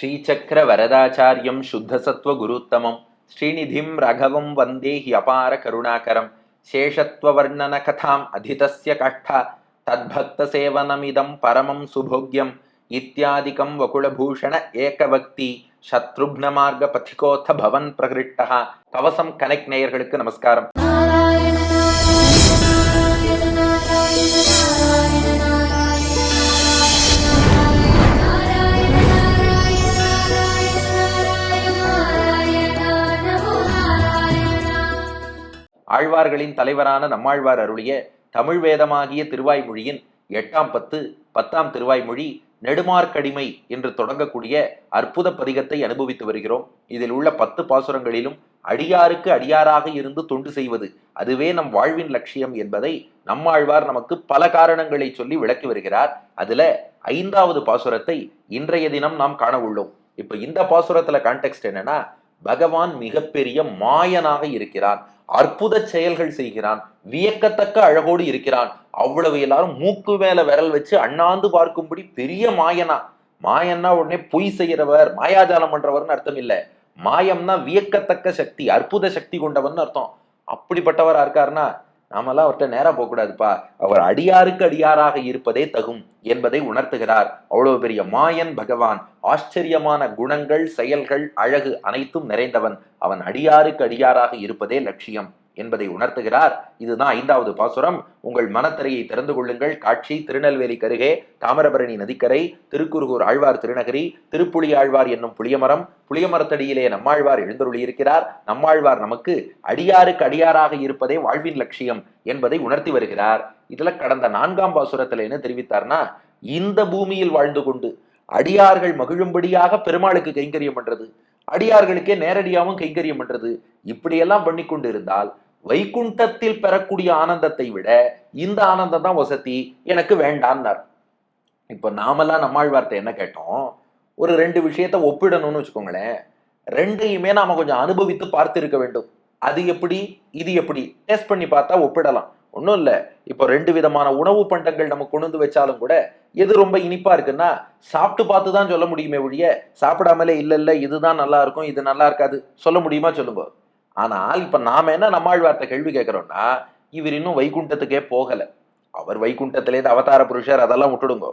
श्रीचक्रवरदाचार्यं शुद्धसत्त्वगुरुत्तमं श्रीनिधिं राघवं वन्दे हि अपारकरुणाकरं शेषत्ववर्णनकथाम् अधितस्य काष्ठा तद्भक्तसेवनमिदं परमं सुभोग्यम् इत्यादिकं वकुलभूषण एकवक्ति சத்ருக்னமார்க பத்திகோத்த பவன் பிரகிருட்டா கவசம் கனெக்ட் நேயர்களுக்கு நமஸ்காரம் ஆழ்வார்களின் தலைவரான நம்மாழ்வார் அருளிய தமிழ் வேதமாகிய திருவாய்மொழியின் எட்டாம் பத்து பத்தாம் திருவாய்மொழி நெடுமார்க்கடிமை என்று தொடங்கக்கூடிய அற்புத பதிகத்தை அனுபவித்து வருகிறோம். இதில் உள்ள பத்து பாசுரங்களிலும் அடியாருக்கு அடியாராக இருந்து தொண்டு செய்வது அதுவே நம் வாழ்வின் லட்சியம் என்பதை நம்மாழ்வார் நமக்கு பல காரணங்களை சொல்லி விளக்கி வருகிறார். அதுல ஐந்தாவது பாசுரத்தை இன்றைய தினம் நாம் காண உள்ளோம். இப்ப இந்த பாசுரத்துல கான்டெக்ட் என்னன்னா பகவான் மிகப்பெரிய மாயனாக இருக்கிறான். அற்புத செயல்கள் செய்கிறான் வியக்கத்தக்க அழகோடு இருக்கிறான். அவ்வளவு எல்லாரும் மூக்கு மேல விரல் வச்சு அண்ணாந்து பார்க்கும்படி பெரிய மாயனா. மாயன்னா உடனே பொய் செய்கிறவர் மாயாஜாலம் பண்றவர்னு அர்த்தம் இல்லை. மாயம்னா வியக்கத்தக்க சக்தி அற்புத சக்தி கொண்டவன் அர்த்தம். அப்படிப்பட்டவரா இருக்காருன்னா நாமெல்லாம் அவர்கிட்ட நேராக போகக்கூடாதுப்பா. அவர் அடியாருக்கு அடியாராக இருப்பதே தகும் என்பதை உணர்த்துகிறார். அவ்வளவு பெரிய மாயன் பகவான். ஆச்சரியமான குணங்கள் செயல்கள் அழகு அனைத்தும் நிறைந்தவன். அவன் அடியாருக்கு அடியாராக இருப்பதே லட்சியம். என்பதை உணர்த்துகிறார். இதுதான் ஐந்தாவது பாசுரம். உங்கள் மனத்திரையை திறந்து கொள்ளுங்கள். காட்சி திருநெல்வேலி கருகே தாமிரபரணி நதிக்கரை திருக்குறுகூர் ஆழ்வார் திருநகரி திருப்புளியாழ்வார் என்னும் புளியமரம் புளியமரத்தடியிலே நம்மாழ்வார் எழுந்தருளியிருக்கிறார். நம்மாழ்வார் நமக்கு அடியாருக்கு அடியாராக இருப்பதே வாழ்வின் லட்சியம் என்பதை உணர்த்தி வருகிறார். இதுல கடந்த நான்காம் பாசுரத்துல என்ன தெரிவித்தார்னா இந்த பூமியில் வாழ்ந்து கொண்டு அடியார்கள் மகிழும்படியாக பெருமாளுக்கு கைங்கரியம் பண்றது. அடியார்களுக்கே நேரடியாகவும் கைங்கரியம் பண்றது. இப்படியெல்லாம் பண்ணி கொண்டு இருந்தால் வைகுண்டத்தில் பெறக்கூடிய ஆனந்தத்தை விட இந்த ஆனந்தம் தான் வசதி எனக்கு வேண்டான்னார். இப்போ நாமெல்லாம் நம்மாழ்வார்த்தை என்ன கேட்டோம்? ஒரு ரெண்டு விஷயத்த ஒப்பிடணும்னு வச்சுக்கோங்களேன். ரெண்டையுமே நாம கொஞ்சம் அனுபவித்து பார்த்து இருக்க வேண்டும். அது எப்படி இது எப்படி? டெஸ்ட் பண்ணி பார்த்தா ஒப்பிடலாம். ஒன்றும் இல்லை. இப்போ ரெண்டு விதமான உணவு பண்டங்கள் நம்ம கொண்டு வந்து வச்சாலும் கூட எது ரொம்ப இனிப்பா இருக்குன்னா சாப்பிட்டு பார்த்து தான் சொல்ல முடியுமே ஒழிய சாப்பிடாமலே இல்லை இல்லை இதுதான் நல்லா இருக்கும் இது நல்லா இருக்காது சொல்ல முடியுமா சொல்லுங்க. ஆனால் இப்போ நாம என்ன நம்மாழ்வார்த்த கேள்வி கேட்குறோம்னா இவர் இன்னும் வைகுண்டத்துக்கே போகலை. அவர் வைகுண்டத்திலே அவதார புருஷர் அதெல்லாம் விட்டுடுங்க.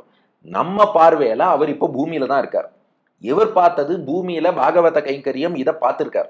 நம்ம பார்வையில அவர் இப்போ பூமியில தான் இருக்கார். இவர் பார்த்தது பூமியில பாகவத கைங்கரியம் இதை பார்த்துருக்கார்.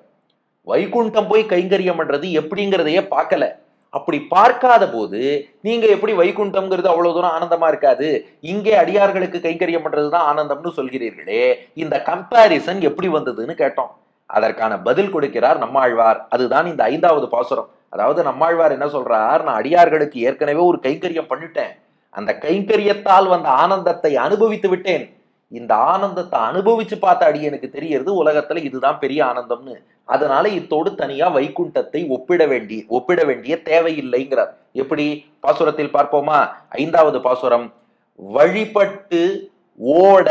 வைகுண்டம் போய் கைங்கரியம் பண்றது எப்படிங்கிறதையே பார்க்கல. அப்படி பார்க்காத போது நீங்க எப்படி வைகுண்டம்ங்கிறது அவ்வளவு தூரம் ஆனந்தமா இருக்காது. இங்கே அடியார்களுக்கு கைங்கரியம் பண்றதுதான் ஆனந்தம்னு சொல்கிறீர்களே. இந்த கம்பாரிசன் எப்படி வந்ததுன்னு கேட்டோம். அதற்கான பதில் கொடுக்கிறார் நம்மாழ்வார். அதுதான் இந்த ஐந்தாவது பாசுரம். அதாவது நம்மாழ்வார் என்ன சொல்றார்? நான் அடியார்களுக்கு ஏற்கனவே ஒரு கைங்கரியம் பண்ணிட்டேன். அந்த கைங்கரியத்தால் வந்த ஆனந்தத்தை அனுபவித்து விட்டேன். இந்த ஆனந்தத்தை அனுபவிச்சு பார்த்த அடியனுக்கு தெரியறது உலகத்துல இதுதான் பெரிய ஆனந்தம்னு. அதனால இத்தோடு தனியா வைகுண்டத்தை ஒப்பிட வேண்டி ஒப்பிட வேண்டிய தேவையில்லைங்கிறார். எப்படி? பாசுரத்தில் பார்ப்போமா? ஐந்தாவது பாசுரம். வழிபட்டு ஓட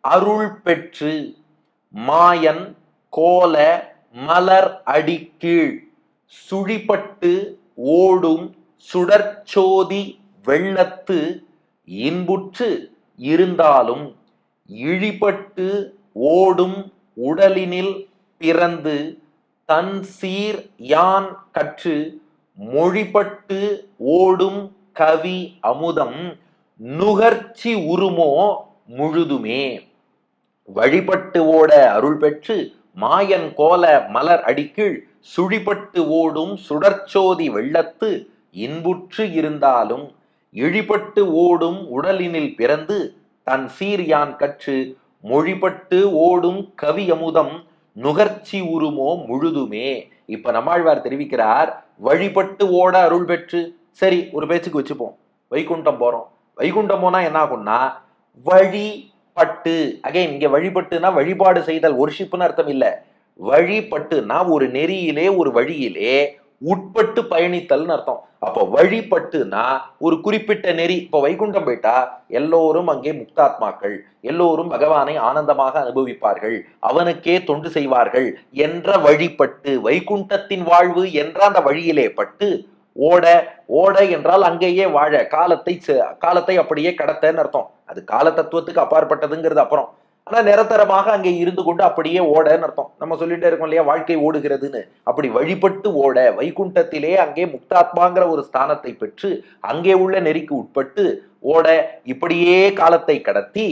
அருள் பெற்று மாயன் கோல மலர் அடி கீழ் சுழிப்பட்டு ஓடும் சுடற்சோதி வெள்ளத்து இன்புற்று இருந்தாலும் இழிபட்டு ஓடும் உடலினில் பிறந்து தன் சீர் யான் கற்று மொழிபட்டு ஓடும் கவி அமுதம் நுகர்ச்சி உருமோ முழுதுமே. வழிபட்டு ஓட அருள் பெற்று மாயன் கோல மலர் அடிக்கீழ் சுழிபட்டு ஓடும் சுடற்சோதி வெள்ளத்து இன்புற்று இருந்தாலும் இழிபட்டு ஓடும் உடலினில் பிறந்து தன் சீரியான் கற்று மொழிபட்டு ஓடும் கவி அமுதம் நுகர்ச்சி உருமோ முழுதுமே. இப்ப நம்மாழ்வார் தெரிவிக்கிறார் வழிபட்டு ஓட அருள் பெற்று. சரி ஒரு பேச்சுக்கு வச்சுப்போம். வைகுண்டம் போறோம். வைகுண்டம் போனா என்ன ஆகும்னா வழிபட்டு அகைன் இங்க வழிபட்டுனா வழிபாடு செய்தல் ஒர்ஷிப்னு அர்த்தம் இல்ல. வழிபட்டுனா ஒரு நெறியிலே ஒரு வழியிலே உட்பட்டு பயணித்தல்னு அர்த்தம். அப்போ வழிபட்டுனா ஒரு குறிப்பிட்ட நெறி. இப்போ வைகுண்டம் போயிட்டா எல்லோரும் அங்கே முக்தாத்மாக்கள் எல்லோரும் பகவானை ஆனந்தமாக அனுபவிப்பார்கள் அவனுக்கே தொண்டு செய்வார்கள் என்ற வழிபட்டு வைகுண்டத்தின் வாழ்வு என்ற அந்த வழியிலே பட்டு ஓட ஓட என்றால் அங்கேயே வாழ காலத்தை காலத்தை அப்படியே கடத்தன்னு அர்த்தம். அது கால தத்துவத்துக்கு அப்பாற்பட்டதுங்கிறது அப்புறம். ஆனால் நிரந்தரமாக அங்கே இருந்து கொண்டு அப்படியே ஓடன்னு அர்த்தம். நம்ம சொல்லிட்டே இருக்கோம் இல்லையா வாழ்க்கை ஓடுகிறதுன்னு. அப்படி வழிபட்டு ஓட வைகுண்டத்திலே அங்கே முக்தாத்மாங்கிற ஒரு ஸ்தானத்தை பெற்று அங்கே உள்ள நெறிக்கு உட்பட்டு ஓட இப்படியே காலத்தை கடத்தி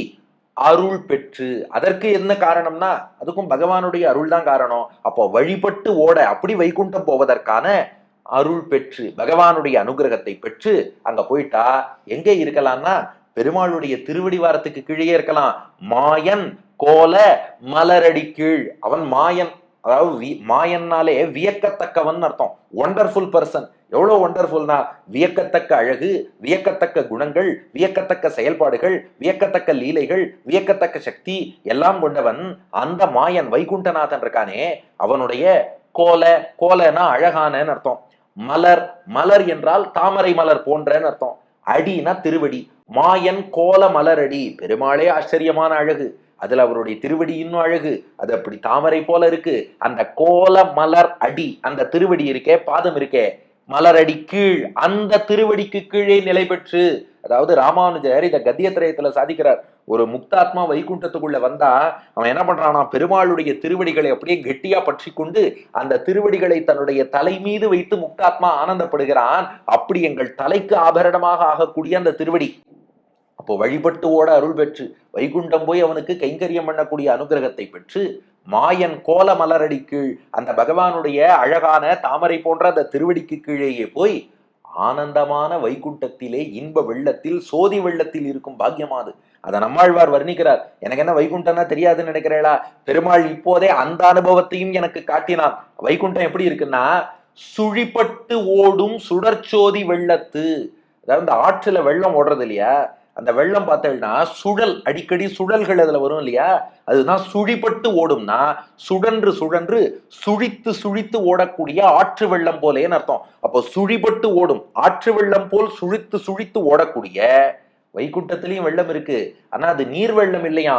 அருள் பெற்று அதற்கு என்ன காரணம்னா அதுக்கும் பகவானுடைய அருள் தான் காரணம். அப்போ வழிபட்டு ஓட அப்படி வைகுண்டம் போவதற்கான அருள் பெற்று பகவானுடைய அனுகிரகத்தை பெற்று அங்க போயிட்டா எங்கே இருக்கலாம்னா பெருமாளுடைய திருவடிவாரத்துக்கு கீழே இருக்கலாம். மாயன் கோல மலரடி கீழ். அவன் மாயன் அதாவது வி- மாயன்னாலே வியக்கத்தக்கவன் அர்த்தம். ஒண்டர்ஃபுல் பர்சன் எவ்வளோ ஒண்டர்ஃபுல்னா வியக்கத்தக்க அழகு வியக்கத்தக்க குணங்கள் வியக்கத்தக்க செயல்பாடுகள் வியக்கத்தக்க லீலைகள் வியக்கத்தக்க சக்தி எல்லாம் கொண்டவன் அந்த மாயன் வைகுண்டநாதன் இருக்கானே. அவனுடைய கோல கோலனா அழகானன்னு அர்த்தம். மலர் மலர் என்றால் தாமரை மலர் போன்றன்னு அர்த்தம். அடினா திருவடி. மாயன் கோல மலரடி. பெருமாளே ஆச்சரியமான அழகு. அதுல அவருடைய திருவடி இன்னும் அழகு. அது அப்படி தாமரை போல இருக்கு. அந்த கோல மலர் அடி அந்த திருவடி இருக்கே பாதம் இருக்கே. மலரடி கீழ் அந்த திருவடிக்கு கீழே நிலை பெற்று. அதாவது ராமானுஜர் இந்த கத்தியத்திரயத்துல சாதிக்கிறார். ஒரு முக்தாத்மா வைகுண்டத்துக்குள்ள வந்தா அவன் என்ன பண்றானா பெருமாளுடைய திருவடிகளை அப்படியே கெட்டியா பற்றி கொண்டு அந்த திருவடிகளை தன்னுடைய தலை மீது வைத்து முக்தாத்மா ஆனந்தப்படுகிறான். அப்படி எங்கள் தலைக்கு ஆபரணமாக ஆகக்கூடிய அந்த திருவடி. அப்போ வழிபட்டு ஓட அருள் பெற்று வைகுண்டம் போய் அவனுக்கு கைங்கரியம் பண்ணக்கூடிய அனுகிரகத்தை பெற்று மாயன் கோல மலரடி கீழ் அந்த பகவானுடைய அழகான தாமரை போன்ற அந்த திருவடிக்கு கீழேயே போய் ஆனந்தமான வைகுண்டத்திலே இன்ப வெள்ளத்தில் சோதி வெள்ளத்தில் இருக்கும் பாக்கியமாது அதை? நம்மாழ்வார் வர்ணிக்கிறார். எனக்கு என்ன வைகுண்டம்னா தெரியாதுன்னு நினைக்கிறேளா? பெருமாள் இப்போதே அந்த அனுபவத்தையும் எனக்கு காட்டினான். வைகுண்டம் எப்படி இருக்குன்னா சுழிப்பட்டு ஓடும் சுடற்சோதி வெள்ளத்து. அதாவது இந்த ஆற்றுல வெள்ளம் ஓடுறது இல்லையா அந்த வெள்ளம் பார்த்தேன்னா சுழல் அடிக்கடி சுழல்கள் அதில் வரும் இல்லையா? அதுதான் சுழிப்பட்டு ஓடும்னா சுழன்று சுழன்று சுழித்து சுழித்து ஓடக்கூடிய ஆற்று வெள்ளம் போலேன்னு அர்த்தம். அப்போ சுழிப்பட்டு ஓடும் ஆற்று வெள்ளம் போல் சுழித்து சுழித்து ஓடக்கூடிய வைகுண்டத்திலையும் வெள்ளம் இருக்கு. ஆனா அது நீர் வெள்ளம் இல்லையா?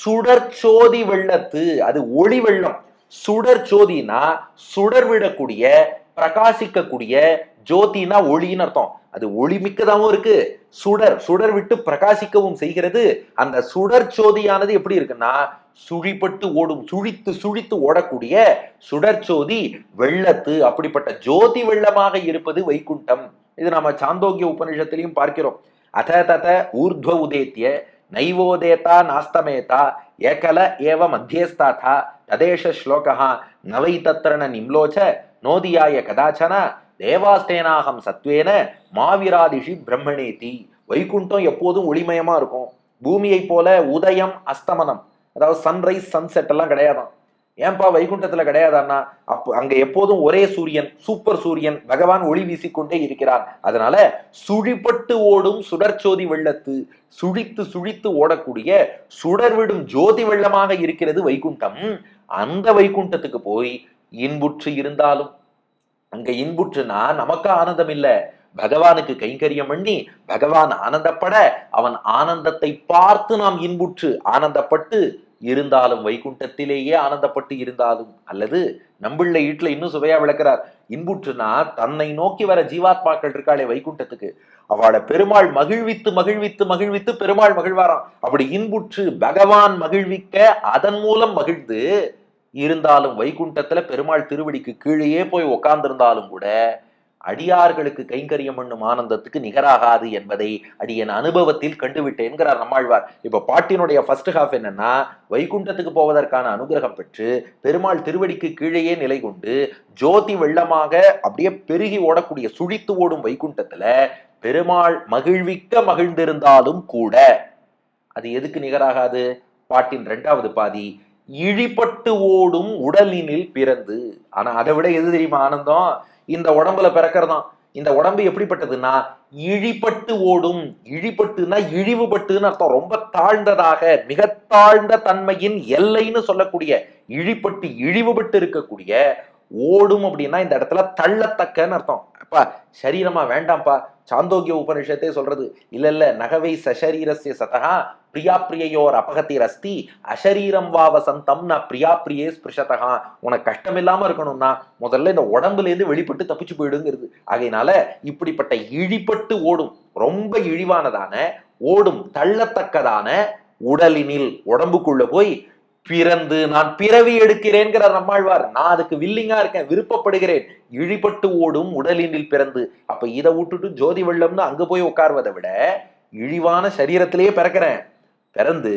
சுடற்சோதி வெள்ளத்து அது ஒளி வெள்ளம். சுடர் சோதினா சுடர் விடக்கூடிய பிரகாசிக்கக்கூடிய ஜோதினா ஒளின்னு அர்த்தம். அது ஒளிமிக்கதாகவும் இருக்கு. சுடர் சுடர் விட்டு பிரகாசிக்கவும் செய்கிறது. அந்த சுடர் சோதியானது எப்படி இருக்குன்னா சுழிப்பட்டு ஓடும் சுழித்து சுழித்து ஓடக்கூடிய சுடர்ச்சோதி வெள்ளத்து அப்படிப்பட்ட ஜோதி வெள்ளமாக இருப்பது வைகுண்டம். இது நாம சாந்தோக்கிய உபநிஷத்திலையும் பார்க்கிறோம். அத தத ஊர்துவ உதேத்திய நைவோதேதா நாஸ்தமேதா ஏகல ஏவ மத்தியஸ்தாதா ததேஷ ஸ்லோகா நவை தத்திரன நிம்லோச்ச நோதியாய கதாச்சன தேவாஸ்தேனாகம் சத்வேன மாவிராதிஷி பிரம்மணேதி. வைகுண்டம் எப்போதும் ஒளிமயமா இருக்கும். பூமியை போல உதயம் அஸ்தமனம் அதாவது சன்ரைஸ் சன்செட் எல்லாம் கிடையாதாம். ஏன்பா வைகுண்டத்துல கிடையாதான்னா அப்போ அங்க எப்போதும் ஒரே சூரியன் சூப்பர் சூரியன் பகவான் ஒளி வீசிக்கொண்டே இருக்கிறான் அதனால சுழிப்பட்டு ஓடும் சுடற்சோதி வெள்ளத்து சுழித்து சுழித்து ஓடக்கூடிய சுடர்விடும் ஜோதி வெள்ளமாக இருக்கிறது வைகுண்டம். அந்த வைகுண்டத்துக்கு போய் இன்புற்று இருந்தாலும் அங்க இன்புற்றுனா நமக்கு ஆனந்தம் இல்ல பகவானுக்கு கைங்கரியம் பண்ணி பகவான் ஆனந்தப்பட அவன் ஆனந்தத்தை பார்த்து நாம் இன்புற்று ஆனந்தப்பட்டு இருந்தாலும் வைகுண்டத்திலேயே ஆனந்தப்பட்டு இருந்தாலும் அல்லது நம்பிள்ள வீட்டுல இன்னும் சுவையா விளக்குறார் இன்புற்றுனா தன்னை நோக்கி வர ஜீவாத்மாக்கள் இருக்காளே வைகுண்டத்துக்கு. அவளை பெருமாள் மகிழ்வித்து மகிழ்வித்து மகிழ்வித்து பெருமாள் மகிழ்வாராம். அப்படி இன்புற்று பகவான் மகிழ்விக்க அதன் மூலம் மகிழ்ந்து இருந்தாலும் வைகுண்டத்துல பெருமாள் திருவடிக்கு கீழேயே போய் உக்காந்திருந்தாலும் கூட அடியார்களுக்கு கைங்கரியம் பண்ணும் ஆனந்தத்துக்கு நிகராகாது என்பதை அடியன் அனுபவத்தில் கண்டுவிட்டேன்கிறார் நம்மாழ்வார். இப்ப பாட்டினுடைய ஃபர்ஸ்ட் ஹாஃப் என்னன்னா வைகுண்டத்துக்கு போவதற்கான அனுகிரகம் பெற்று பெருமாள் திருவடிக்கு கீழேயே நிலை கொண்டு ஜோதி வெள்ளமாக அப்படியே பெருகி ஓடக்கூடிய சுழித்து ஓடும் வைகுண்டத்துல பெருமாள் மகிழ்விக்க மகிழ்ந்திருந்தாலும் கூட அது எதுக்கு நிகராகாது? பாட்டின் இரண்டாவது பாதி இழிப்பட்டு ஓடும் உடலினில் பிறந்து ஆனா அதை விட எது தெரியுமா ஆனந்தம்? இந்த உடம்புல பிறக்கிறதாம் இந்த உடம்பு எப்படிப்பட்டதுன்னா இழிப்பட்டு ஓடும். இழிப்பட்டுனா இழிவுபட்டுன்னு அர்த்தம் ரொம்ப தாழ்ந்ததாக மிக தாழ்ந்த தன்மையின் எல்லைன்னு சொல்லக்கூடிய இழிப்பட்டு இழிவுபட்டு இருக்கக்கூடிய ஓடும் அப்படின்னா இந்த இடத்துல தள்ளத்தக்கன்னு அர்த்தம். அப்பா சரீரமா வேண்டாம்ப்பா. சாந்தோக்கிய உபனிஷத்தே சொல்றது இல்ல இல்ல நகவை சசரீரஸ்ய சதகா பிரியா பிரியையோர் அபகத்திர் அஸ்தி அசரீரம் வா வசந்தம் நான் பிரியா பிரியே ஸ்பிருஷதகா. உனக்கு கஷ்டம் இல்லாம இருக்கணும்னா முதல்ல இந்த உடம்புலேருந்து வெளிப்பட்டு தப்பிச்சு போயிடுங்கிறது. ஆகையினால இப்படிப்பட்ட இழிப்பட்டு ஓடும் ரொம்ப இழிவானதான ஓடும் தள்ளத்தக்கதான உடலினில் உடம்புக்குள்ள போய் பிறந்து நான் பிறவி எடுக்கிறேன்கிற நம்மாழ்வார். நான் அதுக்கு வில்லிங்கா இருக்கேன் விருப்பப்படுகிறேன். இழிபட்டு ஓடும் உடலினில் பிறந்து அப்ப இதை விட்டுட்டு ஜோதி வெள்ளம்னு அங்க போய் உட்கார்வதை விட இழிவான சரீரத்திலேயே பிறக்கிறேன். பிறந்து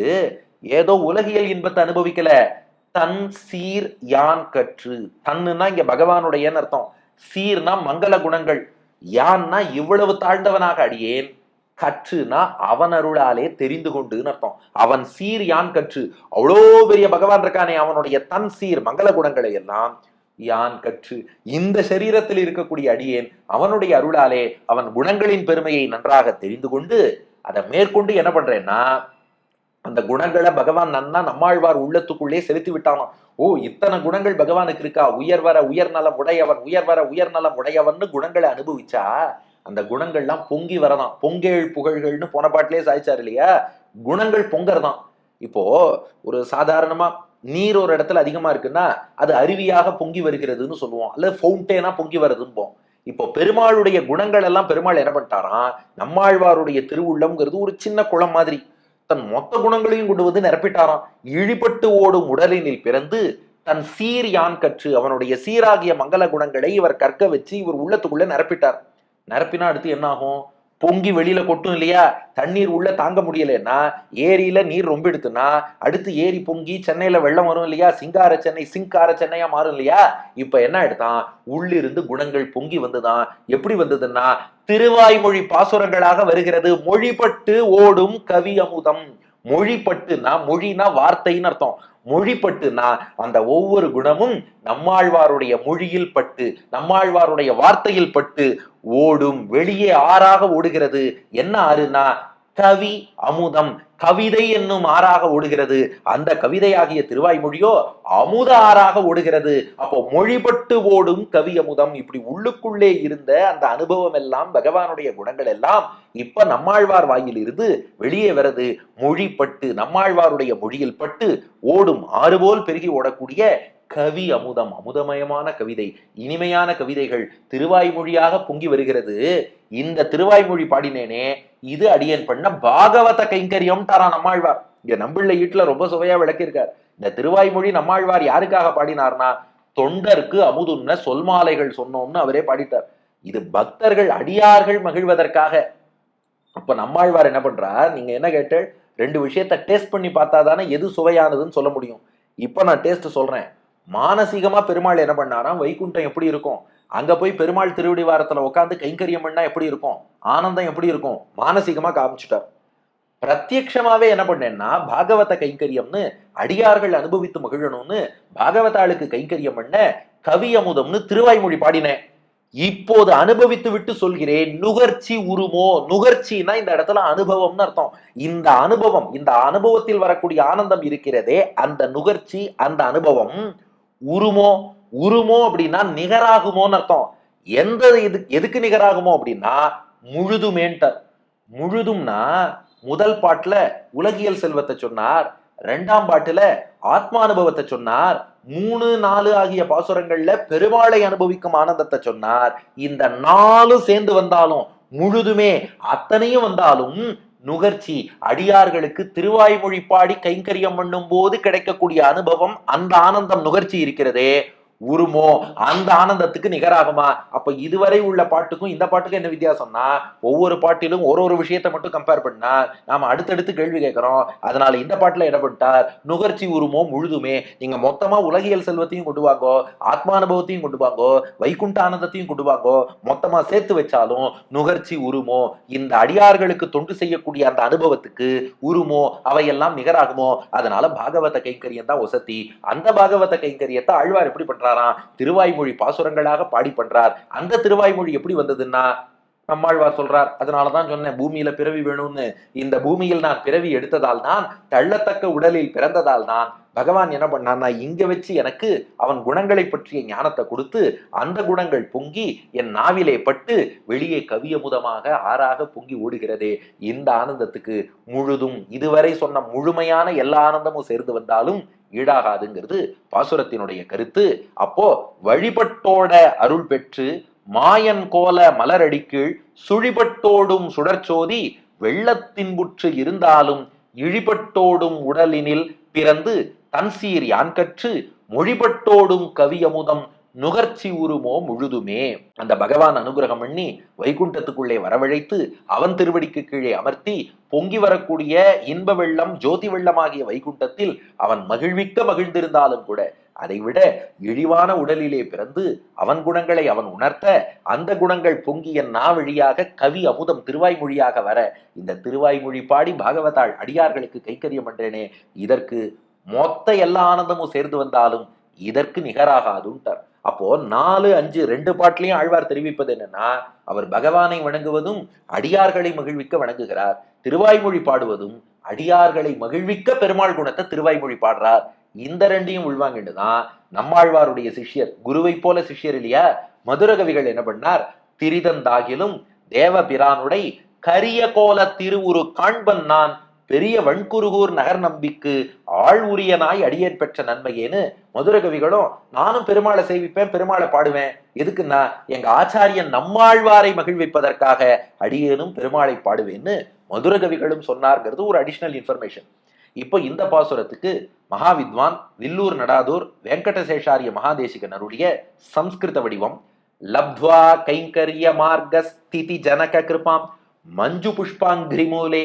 ஏதோ உலகியல் இன்பத்தை அனுபவிக்கல. தன் சீர் யான் கற்று. தன்னுனா இங்க பகவானுடையன்னு அர்த்தம். சீர்னா மங்கள குணங்கள். யான்னா இவ்வளவு தாழ்ந்தவனாக அடியேன். கற்றுனா அவன் அருளாலே தெரிந்து கொண்டுன்னு அர்த்தம். அவன் சீர் யான் கற்று. அவ்வளோ பெரிய பகவான் இருக்கானே அவனுடைய தன் சீர் மங்கள குணங்களை எல்லாம் யான் கற்று. இந்த சரீரத்தில் இருக்கக்கூடிய அடியேன் அவனுடைய அருளாலே அவன் குணங்களின் பெருமையை நன்றாக தெரிந்து கொண்டு அதை மேற்கொண்டு என்ன பண்றேன்னா அந்த குணங்களை பகவான் நன்னா நம்மாழ்வார் உள்ளத்துக்குள்ளே செலுத்தி விட்டானாம். ஓ இத்தனை குணங்கள் பகவானுக்கு இருக்கா? உயர் வர உயர் நலம் உடையவன் உயர் வர உயர் நலம் உடையவன்னு குணங்களை அனுபவிச்சா அந்த குணங்கள்லாம் பொங்கி வரதான். பொங்கேழ் புகழ்கள்னு போன பாட்டிலே சாய்ச்சார் இல்லையா? குணங்கள் பொங்கறதான். இப்போ ஒரு சாதாரணமா நீர் ஒரு இடத்துல அதிகமா இருக்குன்னா அது அருவியாக பொங்கி வருகிறதுன்னு சொல்லுவோம். அல்லது ஃபவுண்டேனா பொங்கி வருதும்போம். இப்போ பெருமாளுடைய குணங்கள் எல்லாம் பெருமாள் என்ன பண்ணிட்டாராம்? நம்மாழ்வாருடைய திருவுள்ளம்ங்கிறது ஒரு சின்ன குளம் மாதிரி. தன் மொத்த குணங்களையும் கொண்டு வந்து நிரப்பிட்டாராம். இழிபட்டு ஓடும் உடலினில் பிறந்து தன் சீர் யான் கற்று அவனுடைய சீராகிய மங்கள குணங்களை இவர் கற்க வச்சு இவர் உள்ளத்துக்குள்ள நிரப்பிட்டார். நிரப்பினா அடுத்து என்ன ஆகும்? பொங்கி வெளியில கொட்டும் இல்லையா? தண்ணீர் உள்ள தாங்க முடியலன்னா ஏரியில நீர் ரொம்ப எடுத்துனா அடுத்து ஏரி பொங்கி சென்னையில வெள்ளம் வரும் இல்லையா? சிங்கார சென்னை சிங்கார சென்னையா மாறும் இல்லையா? இப்ப என்ன எடுத்தான்? உள்ளிருந்து குணங்கள் பொங்கி வந்துதான். எப்படி வந்ததுன்னா திருவாய்மொழி பாசுரங்களாக வருகிறது. மொழிபட்டு ஓடும் கவி அமுதம். மொழிப்பட்டுனா மொழினா வார்த்தைன்னு அர்த்தம். மொழிப்பட்டுனா அந்த ஒவ்வொரு குணமும் நம்மாழ்வாருடைய மொழியில் பட்டு நம்மாழ்வாருடைய வார்த்தையில் பட்டு ஓடும் வெளியே ஆறாக ஓடுகிறது. என்ன ஆறுனா கவி அமுதம். கவிதை என்னும் ஆறாக ஓடுகிறது. அந்த கவிதையாகிய திருவாய்மொழியோ அமுத ஆறாக ஓடுகிறது. அப்போ மொழிபட்டு ஓடும் கவி அமுதம். இப்படி உள்ளுக்குள்ளே இருந்த அந்த அனுபவம் எல்லாம் பகவானுடைய குணங்கள் எல்லாம் இப்ப நம்மாழ்வார் வாயில் இருந்து வெளியே வருது. மொழிப்பட்டு நம்மாழ்வாருடைய மொழியில் பட்டு ஓடும் ஆறு போல் பெருகி ஓடக்கூடிய கவி அமுதம் அமுதமயமான கவிதை இனிமையான கவிதைகள் திருவாய்மொழியாக பொங்கி வருகிறது. இந்த திருவாய்மொழி பாடினேனே இது அடியேன் பண்ண பாகவத கைங்கரியம் தாரா நம்மாழ்வார். இங்க நம்பிள்ள ஈட்டுல ரொம்ப சுவையா விளக்கியிருக்கார். இந்த திருவாய்மொழி நம்மாழ்வார் யாருக்காக பாடினார்னா தொண்டருக்கு அமுதுன்ன சொல்மாலைகள் சொன்னோம்னு அவரே பாடிட்டார். இது பக்தர்கள் அடியார்கள் மகிழ்வதற்காக. அப்ப நம்மாழ்வார் என்ன பண்றார்? நீங்க என்ன கேட்டு ரெண்டு விஷயத்த டேஸ்ட் பண்ணி பார்த்தா தானே எது சுவையானதுன்னு சொல்ல முடியும். இப்ப நான் டேஸ்ட் சொல்றேன். மானசீகமா பெருமாள் என்ன பண்ணாராம் வைகுண்டம் எப்படி இருக்கும்? அங்க போய் பெருமாள் திருவடி வாரத்தில் உட்காந்து கைங்கரியம் பண்ணா எப்படி இருக்கும்? ஆனந்தம் எப்படி இருக்கும்? மானசீகமா காமிச்சுட்டார். பிரத்யக்ஷமாவே என்ன பண்ணேன்னா பாகவத கைங்கரியம்னு அடியார்கள் அனுபவித்து மகிழணும்னு பாகவதாளுக்கு கைங்கரியம் பண்ண கவி அமுதம்னு திருவாய்மொழி பாடினேன். இப்போது அனுபவித்து விட்டு சொல்கிறேன் நுகர்ச்சி உருமோ? நுகர்ச்சினா இந்த இடத்துல அனுபவம்னு அர்த்தம். இந்த அனுபவம் இந்த அனுபவத்தில் வரக்கூடிய ஆனந்தம் இருக்கிறதே அந்த நுகர்ச்சி அந்த அனுபவம். உருமோ? உருமோ அப்படின்னா நிகராகுமோன்னு அர்த்தம். எந்த இது எதுக்கு நிகராகுமோ அப்படின்னா முழுதுமேன்ட்டார் முழுதும்னா முதல் பாட்டுல உலகியல் செல்வத்தை சொன்னார் ரெண்டாம் பாட்டுல ஆத்மானுபவத்தை சொன்னார் மூணு நாலு ஆகிய பாசுரங்கள்ல பெருமாளை அனுபவிக்கும் ஆனந்தத்தை சொன்னார். இந்த நாலு சேர்ந்து வந்தாலும் முழுதுமே அத்தனையும் வந்தாலும் நுகர்ச்சி அடியார்களுக்கு திருவாய்மொழி பாடி கைங்கரியம் பண்ணும் போது கிடைக்கக்கூடிய அனுபவம் அந்த ஆனந்தம் நுகர்ச்சி இருக்கிறதே. உருமோ? அந்த ஆனந்தத்துக்கு நிகராகுமா? அப்ப இதுவரை உள்ள பாட்டுக்கும் இந்த பாட்டுக்கும் என்ன வித்தியாசம்னா ஒவ்வொரு பாட்டிலும் ஒரு ஒரு விஷயத்தை மட்டும் கம்பேர் பண்ணா நாம அடுத்தடுத்து கேள்வி கேட்கிறோம். அதனால இந்த பாட்டுல என்ன பண்ணிட்டார்? நுகர்ச்சி உருமோ முழுதுமே நீங்க மொத்தமா உலகியல் செல்வத்தையும் கொண்டு வாங்கோ ஆத்மானுபவத்தையும் கொண்டு வாங்கோ வைகுண்ட ஆனந்தத்தையும் கொண்டு வாங்கோ மொத்தமா சேர்த்து வச்சாலும் நுகர்ச்சி உருமோ இந்த அடியார்களுக்கு தொண்டு செய்யக்கூடிய அந்த அனுபவத்துக்கு உருமோ அவையெல்லாம் நிகராகுமோ? அதனால பாகவத கைங்கரியம் தான் ஒசத்தி. அந்த பாகவத கைங்கரியத்தை ஆழ்வார் எப்படி பண்றாராம் திருவாய்மொழி பாசுரங்களாக பாடி பண்றார். அந்த திருவாய்மொழி எப்படி வந்ததுன்னா நம்மாழ்வார் சொல்றார். அதனாலதான் சொன்னேன் பூமியில பிறவி வேணும்னு. இந்த பூமியில் நான் பிறவி எடுத்ததால் தான் தள்ளத்தக்க உடலில் பிறந்ததால் தான் பகவான் என்ன பண்ணான்னா இங்க வச்சு எனக்கு அவன் குணங்களை பற்றிய ஞானத்தை கொடுத்து அந்த குணங்கள் பொங்கி என் நாவிலே பட்டு வெளியே கவியமுதமாக ஆறாக பொங்கி ஓடுகிறதே. இந்த ஆனந்தத்துக்கு முழுதும் இதுவரை சொன்ன முழுமையான எல்லா ஆனந்தமும் சேர்ந்து வந்தாலும் ஈடாகாதுங்கிறது பாசுரத்தினுடைய கருத்து. அப்போ வழிபட்டோட அருள் பெற்று மாயன் கோல மலரடி கீழ் சுழிபட்டோடும் சுடர்ச்சோதி வெள்ளத்தின் புற்று இருந்தாலும் இழிபட்டோடும் உடலினில் பிறந்து தன்சீர் யான் கற்று மொழிபட்டோடும் கவியமுதம் நுகர்ச்சி உருமோ முழுதுமே. அந்த பகவான் அனுகிரகம் பண்ணி வைகுண்டத்துக்குள்ளே வரவழைத்து அவன் திருவடிக்கு கீழே அமர்த்தி பொங்கி வரக்கூடிய இன்ப வெள்ளம் ஜோதி வெள்ளமாகிய வைகுண்டத்தில் அவன் மகிழ்விக்க மகிழ்ந்திருந்தாலும் கூட அதைவிட இழிவான உடலிலே பிறந்து அவன் குணங்களை அவன் உணர்த்த அந்த குணங்கள் பொங்கிய நா வழியாக கவி அமுதம் திருவாய்மொழியாக வர இந்த திருவாய்மொழி பாடி பாகவதாள் அடியார்களுக்கு கைக்கரியம் பண்றேனே இதற்கு மொத்த எல்லா ஆனந்தமும் சேர்ந்து வந்தாலும் இதற்கு நிகராகாதுன்ட்டார். அப்போ நாலு அஞ்சு ரெண்டு பாட்டிலையும் ஆழ்வார் தெரிவிப்பது என்னன்னா அவர் பகவானை வணங்குவதும் அடியார்களை மகிழ்விக்க வணங்குகிறார். திருவாய்மொழி பாடுவதும் அடியார்களை மகிழ்விக்க பெருமாள் குணத்தை திருவாய்மொழி பாடுறார். இந்த ரெண்டையும் உள்வாங்கிட்டு தான் நம்மாழ்வாருடைய சிஷ்யர் குருவை போல சிஷ்யர் இல்லையா? மதுரகவிகள் என்ன பண்ணார்? திரிதந்தாகிலும் தேவபிரானுடை கரிய கோல திருவுரு காண்பன் நான் பெரிய வண்குருகூர் நகர் நம்பிக்கு ஆள் உரியனாய் அடியேற் பெற்ற நன்மையேன்னு மதுரகவிகளும் நானும் பெருமாளை சேவிப்பேன் பெருமாளை பாடுவேன். எதுக்குன்னா எங்க ஆச்சாரியன் நம்மாழ்வாரை மகிழ்விப்பதற்காக அடியேனும் பெருமாளை பாடுவேன்னு மதுரகவிகளும் சொன்னார்ங்கிறது ஒரு அடிஷ்னல் இன்ஃபர்மேஷன் இப்போ இந்த பாசுரத்துக்கு மகாவித்வான் வில்லூர் நடாதூர் வெங்கடசேஷாரிய மகாதேசிகன் அருடைய சம்ஸ்கிருத வடிவம் லப்த்வா கைங்கரிய மார்க்க ஸ்திதி ஜனக கிருபாம் மஞ்சு புஷ்பாங்கிரிமூலே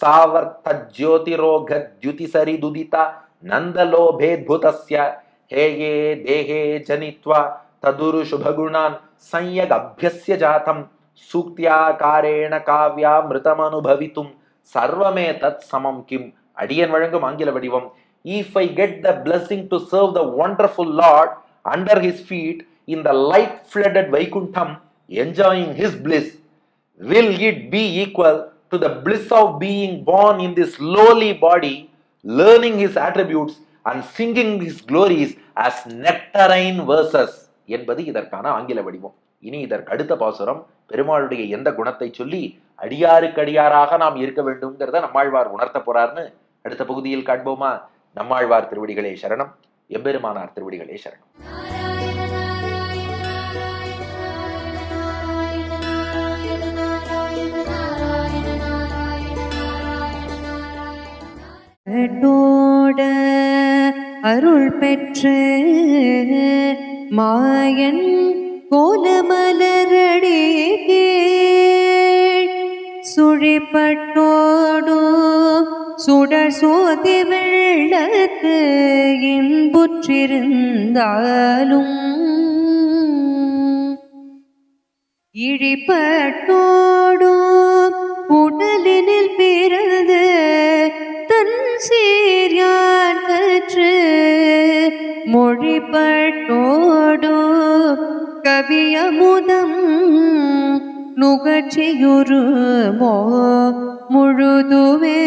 சாவர்த்த ஜோதிரோக ஜுதிசரி துதிதா நந்தலோபேத்புதஸ்ய ஹேயே தேகே ஜனித்வா ததுரு சுபகுணான் சையக் அபியஸ்ய ஜாதம் சூக்தியாகாரேண காவியாமிருதமனுபவித்தும் சர்வமே தத் சமம் கிம் அடியன் வழங்கும் ஆங்கில வடிவம் if I get the blessing to serve the wonderful lord under his feet in the light flooded Vaikuntham enjoying his bliss will it be equal to the bliss of being born in this lowly body, learning his attributes and singing his glories as nectarine verses என்பது இதற்கான ஆங்கில வடிவம். இனி இதற்கு அடுத்த பாசுரம் பெருமாளுடைய எந்த குணத்தை சொல்லி அடியாருக்கு அடியாராக நாம் இருக்க வேண்டும்ங்கிறத நம்மாழ்வார் உணர்த்த போறார்னு அடுத்த பகுதியில் காண்போமா? நம்மாழ்வார் திருவடிகளே சரணம் எம்பெருமானார் திருவடிகளே சரணம். கேட்டோட அருள் பெற்று மாயன் கோலமலரடி கீழ் சுழிப்பட்டோடு சுடர் சோதி வெள்ளத்து இன்புற்றிருந்தாலும் இழிப்பட்டோடும் உடலினில் பிறந்து தன் சீர்யான் கற்று மொழிப்பட்டோடு கவியமுதம் நுகர்ச்சியுருமோ முழுதுவே